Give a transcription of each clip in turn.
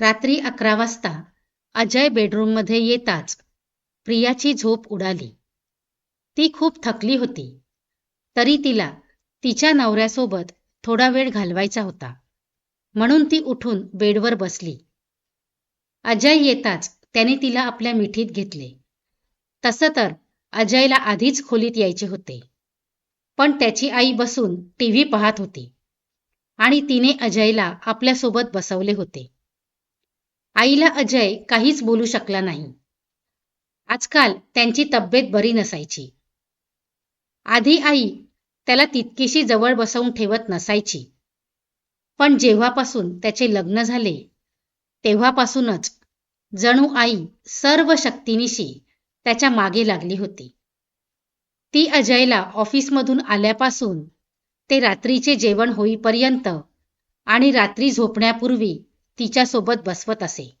रात्री अकरा वाजता अजय बेडरूममध्ये येताच प्रियाची झोप उडाली. ती खूप थकली होती. तरी तिला तिच्या नवऱ्यासोबत थोडा वेळ घालवायचा होता. म्हणून ती उठून बेडवर बसली. अजय येताच त्याने तिला आपल्या मिठीत घेतले. तसं तर अजयला आधीच खोलीत यायचे होते. पण त्याची आई बसून टीव्ही पाहत होती. आणि तिने अजयला आपल्यासोबत बसवले होते. आईला अजय काहीच बोलू शकला नाही. आजकाल त्यांची तब्येत बरी नसायची. आधी आई त्याला तितकीशी जवळ बसवून ठेवत नसायची. पण जेव्हापासून त्याचे लग्न झाले तेव्हापासूनच जणू आई सर्व शक्तीनिशी त्याच्यामागे लागली होती. ती अजयला ऑफिसमधून आल्यापासून ते रात्रीचे जेवण होईपर्यंत आणि रात्री झोपण्यापूर्वी तिच्यासोबत बसवत असे.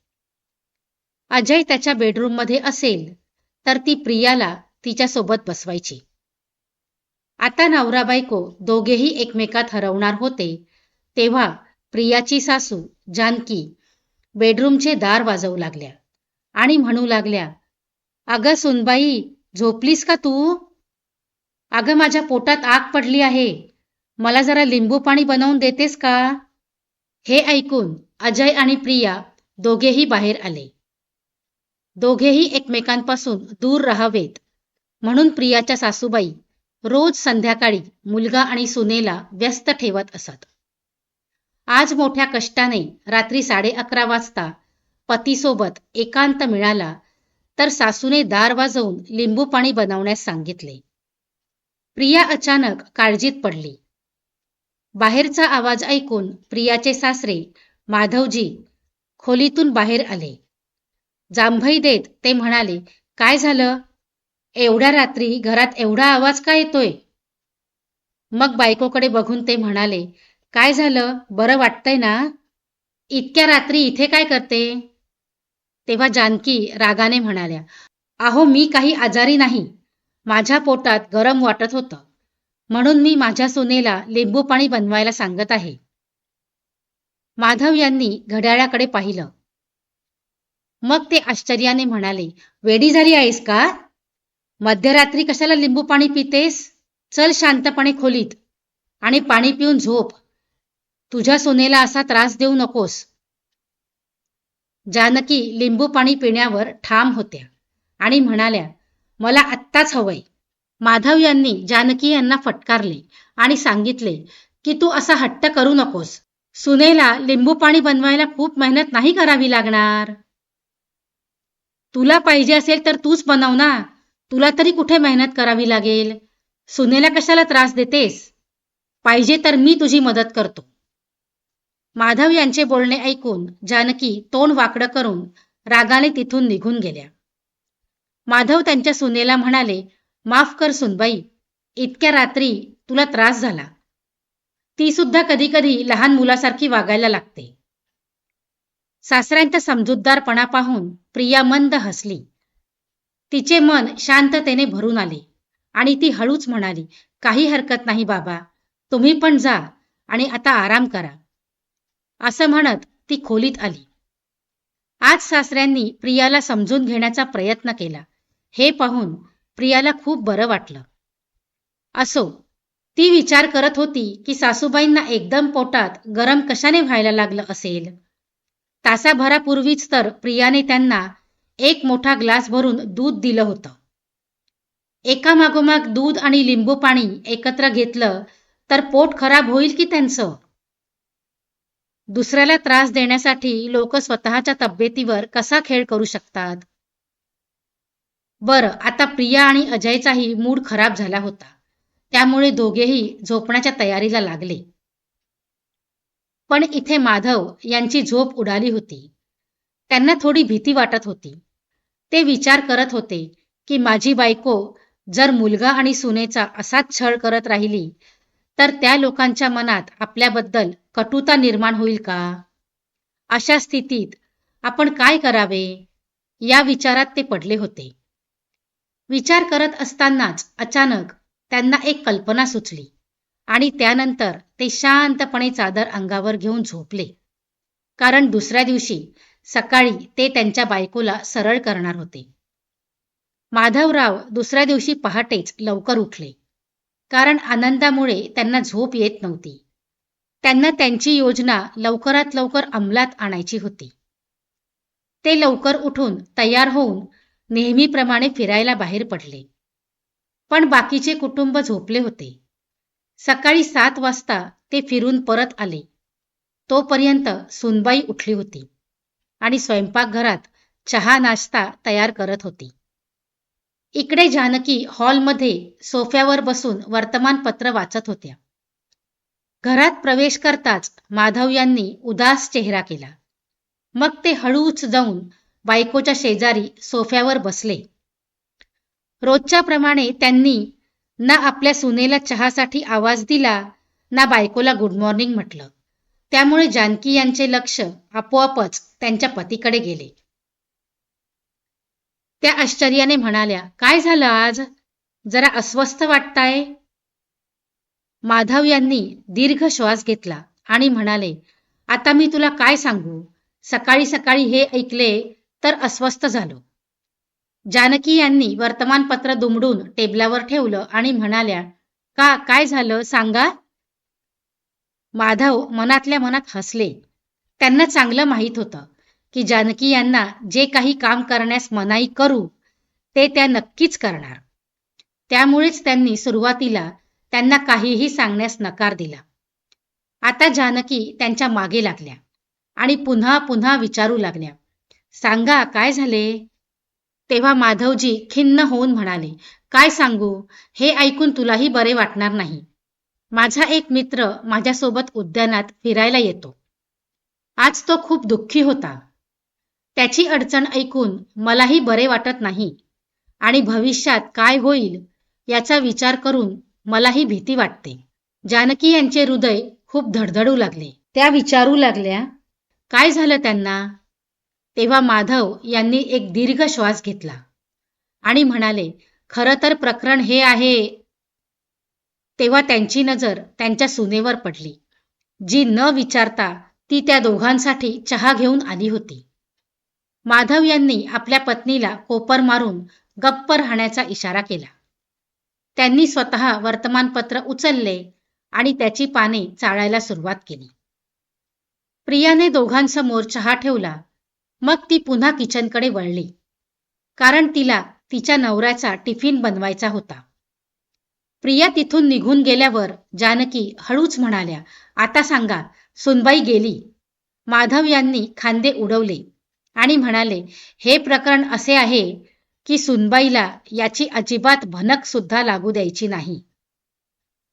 अजय त्याच्या बेडरूममध्ये असेल तर ती प्रियाला तिच्यासोबत बसवायची. आता नवरा बायको दोघेही एकमेकात हरवणार होते तेव्हा प्रियाची सासू जानकी बेडरूमचे दार वाजवू लागल्या आणि म्हणू लागल्या अगं सुनबाई झोपलीस का तू? अगं माझ्या पोटात आग पडली आहे. मला जरा लिंबू पाणी बनवून देतेस का? हे ऐकून अजय आणि प्रिया दोघेही बाहेर आले. दोघेही एकमेकांपासून दूर राहावेत. म्हणून प्रियाच्या सासूबाई रोज संध्याकाळी मुलगा आणि सुनेला व्यस्त ठेवत असत. आज मोठ्या कष्टाने रात्री साडे अकरा वाजता पतीसोबत एकांत मिळाला तर सासूने दार वाजवून लिंबू पाणी बनवण्यास सांगितले. प्रिया अचानक काळजीत पडली. बाहेरचा आवाज ऐकून प्रियाचे सासरे माधवजी खोलीतून बाहेर आले. जांभई देत ते म्हणाले काय झालं? एवढ्या रात्री घरात एवढा आवाज का येतोय? मग बायकोकडे बघून ते म्हणाले काय झालं? बरं वाटतंय ना? इतक्या रात्री इथे काय करते? तेव्हा जानकी रागाने म्हणाल्या अहो मी काही आजारी नाही. माझ्या पोटात गरम वाटत होतं. म्हणून मी माझ्या सुनेला लिंबू पाणी बनवायला सांगत आहे. माधव यांनी घड्याळाकडे पाहिलं. मग ते आश्चर्याने म्हणाले वेडी झाली आहेस का? मध्यरात्री कशाला लिंबू पाणी पितेस? चल शांतपणे खोलीत आणि पाणी पिऊन झोप. तुझ्या सुनेला असा त्रास देऊ नकोस. जानकी लिंबू पाणी पिण्यावर ठाम होत्या आणि म्हणाल्या मला आत्ताच हवंय. माधव यांनी जानकी यांना फटकारले आणि सांगितले की तू असा हट्ट करू नकोस. सुनेला लिंबू पाणी बनवायला खूप मेहनत नाही करावी लागणार. तुला पाहिजे असेल तर तूच बनव ना. तुला तरी कुठे मेहनत करावी लागेल? सुनेला कशाला त्रास देतेस? पाहिजे तर मी तुझी मदत करतो. माधव यांचे बोलणे ऐकून जानकी तोंड वाकडं करून रागाने तिथून निघून गेल्या. माधव त्यांच्या सुनेला म्हणाले माफ कर सुनबाई इतक्या रात्री तुला त्रास झाला. ती सुद्धा कधी कधी लहान मुलासारखी वागायला लागते. सासऱ्यांचा समजूतदारपणा पाहून प्रिया मंद हसली. तिचे मन शांततेने भरून आले आणि ती हळूच म्हणाली काही हरकत नाही बाबा. तुम्ही पण जा आणि आता आराम करा. असं म्हणत ती खोलीत आली. आज सासऱ्यांनी प्रियाला समजून घेण्याचा प्रयत्न केला. हे पाहून प्रियाला खूप बरं वाटलं. असो ती विचार करत होती की सासूबाईंना एकदम पोटात गरम कशाने व्हायला लागलं असेल? तासाभरापूर्वीच तर प्रियाने त्यांना एक मोठा ग्लास भरून दूध दिलं होतं. एका मागोमाग दूध आणि लिंबू पाणी एकत्र घेतलं तर पोट खराब होईल की त्यांचं? दुसऱ्याला त्रास देण्यासाठी लोक स्वतःच्या तब्येतीवर कसा खेळ करू शकतात? बरं आता प्रिया आणि अजयचाही मूड खराब झाला होता. त्यामुळे दोघेही झोपण्याच्या तयारीला लागले. पण इथे माधव यांची झोप उडाली होती. त्यांना थोडी भीती वाटत होती. ते विचार करत होते की माझी बायको जर मुलगा आणि सुनेचा असाच छळ करत राहिली तर त्या लोकांच्या मनात आपल्याबद्दल कटुता निर्माण होईल का? अशा स्थितीत आपण काय करावे? या विचारात ते पडले होते. विचार करत असतानाच अचानक त्यांना एक कल्पना सुचली आणि त्यानंतर ते शांतपणे चादर अंगावर घेऊन झोपले. कारण दुसऱ्या दिवशी सकाळी ते त्यांच्या बायकोला सरळ करणार होते. माधवराव दुसऱ्या दिवशी पहाटेच लवकर उठले. कारण आनंदामुळे त्यांना झोप येत नव्हती. त्यांना त्यांची योजना लवकरात लवकर अंमलात आणायची होती. ते लवकर उठून तयार होऊन नेहमीप्रमाणे फिरायला बाहेर पडले. पण बाकीचे कुटुंब झोपले होते. सकाळी सात वाजता ते फिरून परत आले. तोपर्यंत सुनबाई उठली होती आणि स्वयंपाकघरात चहा नाश्ता तयार करत होती. इकडे जानकी हॉलमध्ये सोफ्यावर बसून वर्तमानपत्र वाचत होत्या. घरात प्रवेश करताच माधव यांनी उदास चेहरा केला. मग ते हळूच जाऊन बायकोच्या शेजारी सोफ्यावर बसले. रोजच्या प्रमाणे त्यांनी ना आपल्या सुनेला चहासाठी आवाज दिला ना बायकोला गुड मॉर्निंग म्हटलं. त्यामुळे जानकी यांचे लक्ष आपोआपच त्यांच्या पतीकडे गेले. त्या आश्चर्याने म्हणाल्या काय झालं आज? जरा अस्वस्थ वाटताय? माधव यांनी दीर्घ श्वास घेतला आणि म्हणाले आता मी तुला काय सांगू? सकाळी सकाळी हे ऐकले तर अस्वस्थ झालो. जानकी यांनी वर्तमानपत्र दुमडून टेबलावर ठेवलं आणि म्हणाल्या का काय झालं? सांगा. माधव मनातल्या मनात हसले. त्यांना चांगलं माहीत होतं की जानकी यांना जे काही काम करण्यास मनाई करू ते त्या नक्कीच करणार. त्यामुळेच त्यांनी सुरुवातीला त्यांना काहीही सांगण्यास नकार दिला. आता जानकी त्यांच्या मागे लागल्या आणि पुन्हा पुन्हा विचारू लागल्या. सांगा काय झाले? तेव्हा माधवजी खिन्न होऊन म्हणाले काय सांगू? हे ऐकून तुलाही बरे वाटणार नाही. माझा एक मित्र माझ्यासोबत उद्यानात फिरायला येतो. आज तो खूप दुःखी होता. त्याची अडचण ऐकून मलाही बरे वाटत नाही. आणि भविष्यात काय होईल याचा विचार करून मलाही भीती वाटते. जानकी यांचे हृदय खूप धडधडू लागले. त्या विचारू लागल्या काय झालं त्यांना? तेव्हा माधव यांनी एक दीर्घ श्वास घेतला आणि म्हणाले खरं तर प्रकरण हे आहे. तेव्हा त्यांची नजर त्यांच्या सुनेवर पडली. जी न विचारता ती त्या दोघांसाठी चहा घेऊन आली होती. माधव यांनी आपल्या पत्नीला कोपर मारून गप्प राहण्याचा इशारा केला. त्यांनी स्वतः वर्तमानपत्र उचलले आणि त्याची पाने चाळायला सुरुवात केली. प्रियाने दोघांसमोर चहा ठेवला मग ती पुन्हा किचनकडे वळली. कारण तिला तिच्या नवऱ्याचा टिफिन बनवायचा होता. प्रिया तिथून निघून गेल्यावर जानकी हळूच म्हणाल्या आता सांगा सुनबाई गेली. माधव यांनी खांदे उडवले आणि म्हणाले हे प्रकरण असे आहे की सुनबाईला याची अजिबात भनक सुद्धा लागू द्यायची नाही.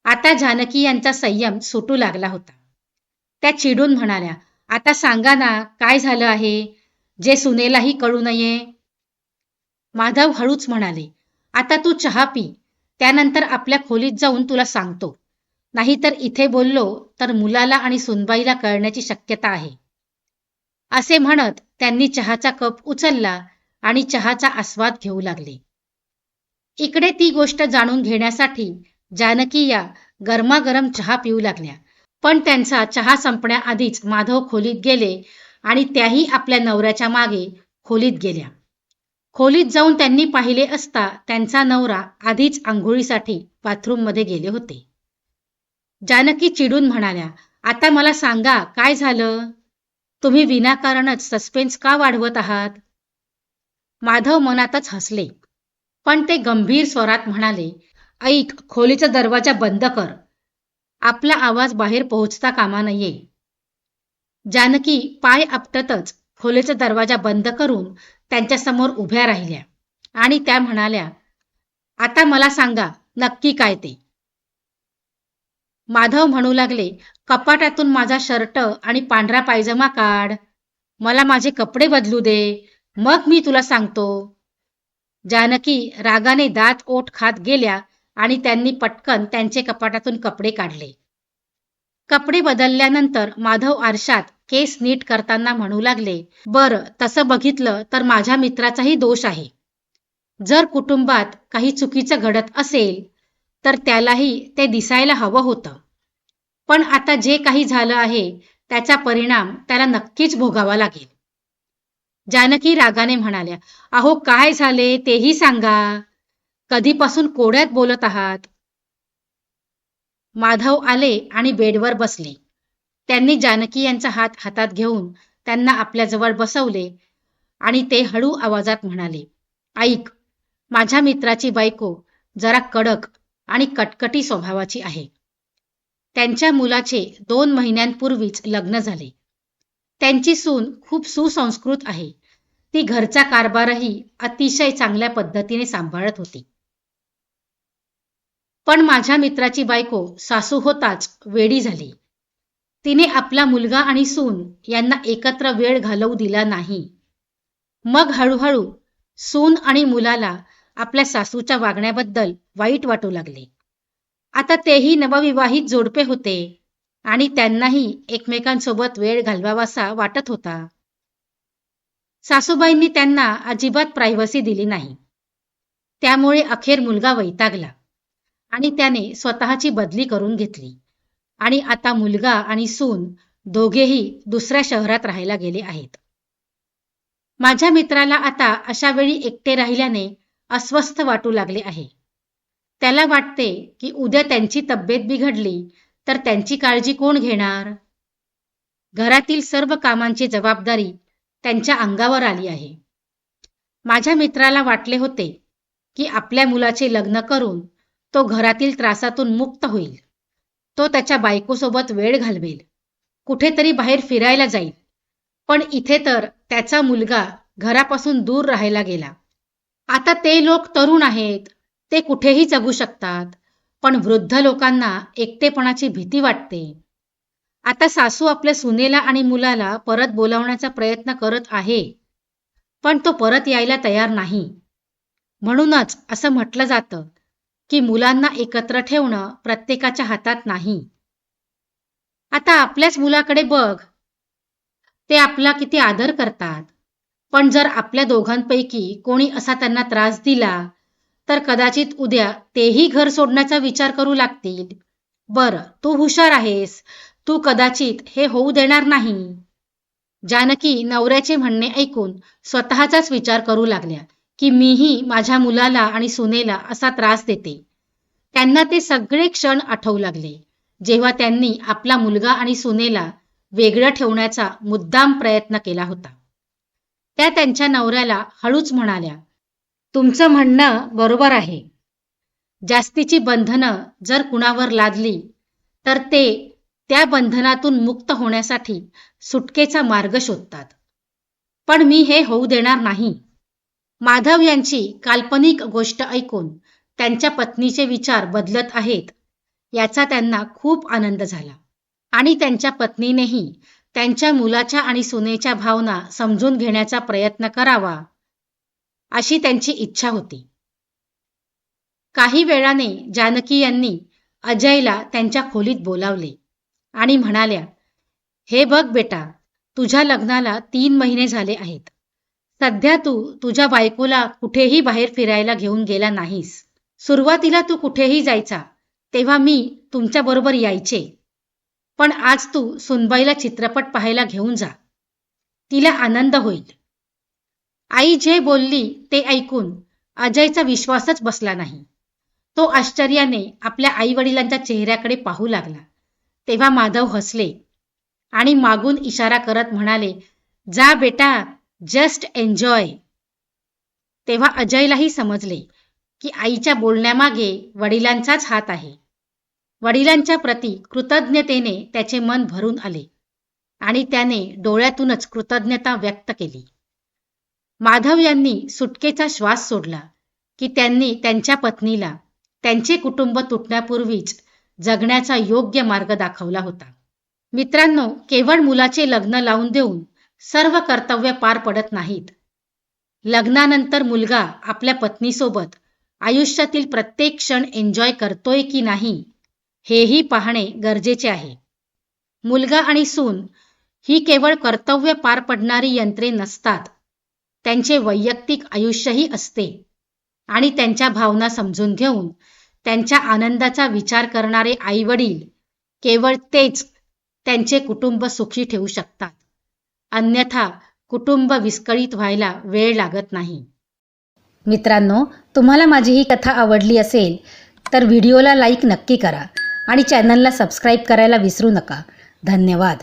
आता जानकी यांचा संयम सुटू लागला होता. त्या चिडून म्हणाल्या आता सांगा ना काय झालं आहे? जे सुनेलाही कळू नये. माधव हळूच म्हणाले आता तू चहा पी. त्यानंतर आपल्या खोलीत जाऊन तुला सांगतो. नाहीतर इथे बोललो तर मुलाला आणि सुनबाईला कळण्याची शक्यता आहे. असे म्हणत त्यांनी चहाचा कप उचलला आणि चहाचा आस्वाद घेऊ लागले. इकडे ती गोष्ट जाणून घेण्यासाठी जानकी या गरमागरम चहा पिऊ लागल्या. पण त्यांचा चहा संपण्याआधीच माधव खोलीत गेले आणि त्याही आपल्या नवऱ्याच्या मागे खोलीत गेल्या. खोलीत जाऊन त्यांनी पाहिले असता त्यांचा नवरा आधीच आंघोळीसाठी बाथरूममध्ये गेले होते. जानकी चिडून म्हणाल्या आता मला सांगा काय झालं? तुम्ही विनाकारणच सस्पेन्स का वाढवत आहात? माधव मनातच हसले. पण ते गंभीर स्वरात म्हणाले ऐक खोलीचा दरवाजा बंद कर. आपला आवाज बाहेर पोहोचता कामा नये. जानकी पाय आपटतच खोलीचा दरवाजा बंद करून त्यांच्यासमोर उभ्या राहिल्या. आणि त्या म्हणाल्या आता मला सांगा नक्की काय ते? माधव म्हणू लागले कपाटातून माझा शर्ट आणि पांढरा पायजमा काढ. मला माझे कपडे बदलू दे. मग मी तुला सांगतो. जानकी रागाने दात ओठ खात गेल्या आणि त्यांनी पटकन त्यांचे कपाटातून कपडे काढले. कपडे बदलल्यानंतर माधव आरशात केस नीट करताना म्हणू लागले बर तसं बघितलं तर माझ्या मित्राचाही दोष आहे. जर कुटुंबात काही चुकीचं घडत असेल तर त्यालाही ते दिसायला हवं होतं. पण आता जे काही झालं आहे त्याचा परिणाम त्याला नक्कीच भोगावा लागेल. जानकी रागाने म्हणाल्या अहो काय झाले तेही सांगा. कधीपासून कोड्यात बोलत आहात? माधव आले आणि बेडवर बसले. त्यांनी जानकी यांचा हात हातात घेऊन त्यांना आपल्याजवळ बसवले आणि ते हळू आवाजात म्हणाले ऐक माझ्या मित्राची बायको जरा कडक आणि कटकटी स्वभावाची आहे. त्यांच्या मुलाचे दोन महिन्यांपूर्वीच लग्न झाले. त्यांची सून खूप सुसंस्कृत आहे. ती घरचा कारभारही अतिशय चांगल्या पद्धतीने सांभाळत होती. पण माझ्या मित्राची बायको सासू होताच वेडी झाली. तिने आपला मुलगा आणि सून यांना एकत्र वेळ घालवू दिला नाही. मग हळूहळू सून आणि मुलाला आपल्या सासूच्या वागण्याबद्दल वाईट वाटू लागले. आता तेही नवविवाहित जोडपे होते आणि त्यांनाही एकमेकांसोबत वेळ घालवावासा वाटत होता. सासूबाईंनी त्यांना अजिबात प्रायव्हसी दिली नाही. त्यामुळे अखेर मुलगा वैतागला आणि त्याने स्वतःची बदली करून घेतली. आणि आता मुलगा आणि सून दोघेही दुसऱ्या शहरात राहायला गेले आहेत. माझ्या मित्राला आता अशा वेळी एकटे राहिल्याने अस्वस्थ वाटू लागले आहे. त्याला वाटते की उद्या त्यांची तब्येत बिघडली तर त्यांची काळजी कोण घेणार? घरातील सर्व कामांची जबाबदारी त्यांच्या अंगावर आली आहे. माझ्या मित्राला वाटले होते की आपल्या मुलाचे लग्न करून तो घरातील त्रासातून मुक्त होईल. तो त्याच्या बायकोसोबत वेळ घालवेल. कुठेतरी बाहेर फिरायला जाईल. पण इथे तर त्याचा मुलगा घरापासून दूर राहायला गेला. आता ते लोक तरुण आहेत. ते कुठेही जगू शकतात. पण वृद्ध लोकांना एकटेपणाची भीती वाटते. आता सासू आपल्या सुनेला आणि मुलाला परत बोलावण्याचा प्रयत्न करत आहे. पण तो परत यायला तयार नाही. म्हणूनच असं म्हटलं जातं. की मुलांना एकत्र ठेवणं प्रत्येकाच्या हातात नाही. आता आपल्याच मुलाकडे बघ. ते आपला किती आदर करतात. पण जर आपल्या दोघांपैकी कोणी असा त्यांना त्रास दिला तर कदाचित उद्या तेही घर सोडण्याचा विचार करू लागतील. बर तू हुशार आहेस. तू कदाचित हे होऊ देणार नाही. जानकी नवऱ्याचे म्हणणे ऐकून स्वतःचाच विचार करू लागल्या. की मीही माझ्या मुलाला आणि सुनेला असा त्रास देते. त्यांना ते सगळे क्षण आठवू लागले जेव्हा त्यांनी आपला मुलगा आणि सुनेला वेगळं ठेवण्याचा मुद्दाम प्रयत्न केला होता. त्या त्यांच्या नवऱ्याला हळूच म्हणाल्या तुमचं म्हणणं बरोबर आहे. जास्तीची बंधनं जर कुणावर लादली तर ते त्या बंधनातून मुक्त होण्यासाठी सुटकेचा मार्ग शोधतात. पण मी हे होऊ देणार नाही. माधव यांची काल्पनिक गोष्ट ऐकून त्यांच्या पत्नीचे विचार बदलत आहेत याचा त्यांना खूप आनंद झाला. आणि त्यांच्या पत्नीनेही त्यांच्या मुलाच्या आणि सुनेच्या भावना समजून घेण्याचा प्रयत्न करावा अशी त्यांची इच्छा होती. काही वेळाने जानकी यांनी अजयला त्यांच्या खोलीत बोलावले आणि म्हणाल्या हे बघ बेटा तुझ्या लग्नाला तीन महिने झाले आहेत. सध्या तू तुझ्या बायकोला कुठेही बाहेर फिरायला घेऊन गेला नाहीस. सुरुवातीला तू कुठेही जायचा तेव्हा मी तुमच्या बरोबर यायचे. पण आज तू सुनबाईला चित्रपट पाहायला घेऊन जा. तिला आनंद होईल. आई जे बोलली ते ऐकून अजयचा विश्वासच बसला नाही. तो आश्चर्याने आपल्या आई वडिलांच्या चेहऱ्याकडे पाहू लागला. तेव्हा माधव हसले आणि मागून इशारा करत म्हणाले जा बेटा जस्ट एन्जॉय तेव्हा अजयलाही समजले की आईच्या बोलण्यामागे वडिलांचाच हात आहे. वडिलांच्या प्रती कृतज्ञतेने त्याचे मन भरून आले आणि त्याने डोळ्यातूनच कृतज्ञता व्यक्त केली. माधव यांनी सुटकेचा श्वास सोडला की त्यांनी त्यांच्या पत्नीला त्यांचे कुटुंब तुटण्यापूर्वीच जगण्याचा योग्य मार्ग दाखवला होता. मित्रांनो केवळ मुलाचे लग्न लावून देऊन सर्व कर्तव्य पार पडत नाहीत. लग्नानंतर मुलगा आपल्या पत्नीसोबत आयुष्यातील प्रत्येक क्षण एन्जॉय करतोय की नाही हेही पाहणे गरजेचे आहे. मुलगा आणि सून ही केवळ कर्तव्य पार पडणारी यंत्रे नसतात. त्यांचे वैयक्तिक आयुष्यही असते. आणि त्यांच्या भावना समजून घेऊन त्यांच्या आनंदाचा विचार करणारे आई वडील केवळ तेच त्यांचे कुटुंब सुखी ठेवू शकतात. अन्यथा कुटुंब विस्कळीत व्हायला वेळ लागत नाही. मित्रांनो तुम्हाला माझी ही कथा आवडली असेल तर व्हिडिओला लाईक नक्की करा आणि चॅनलला सबस्क्राईब करायला विसरू नका. धन्यवाद.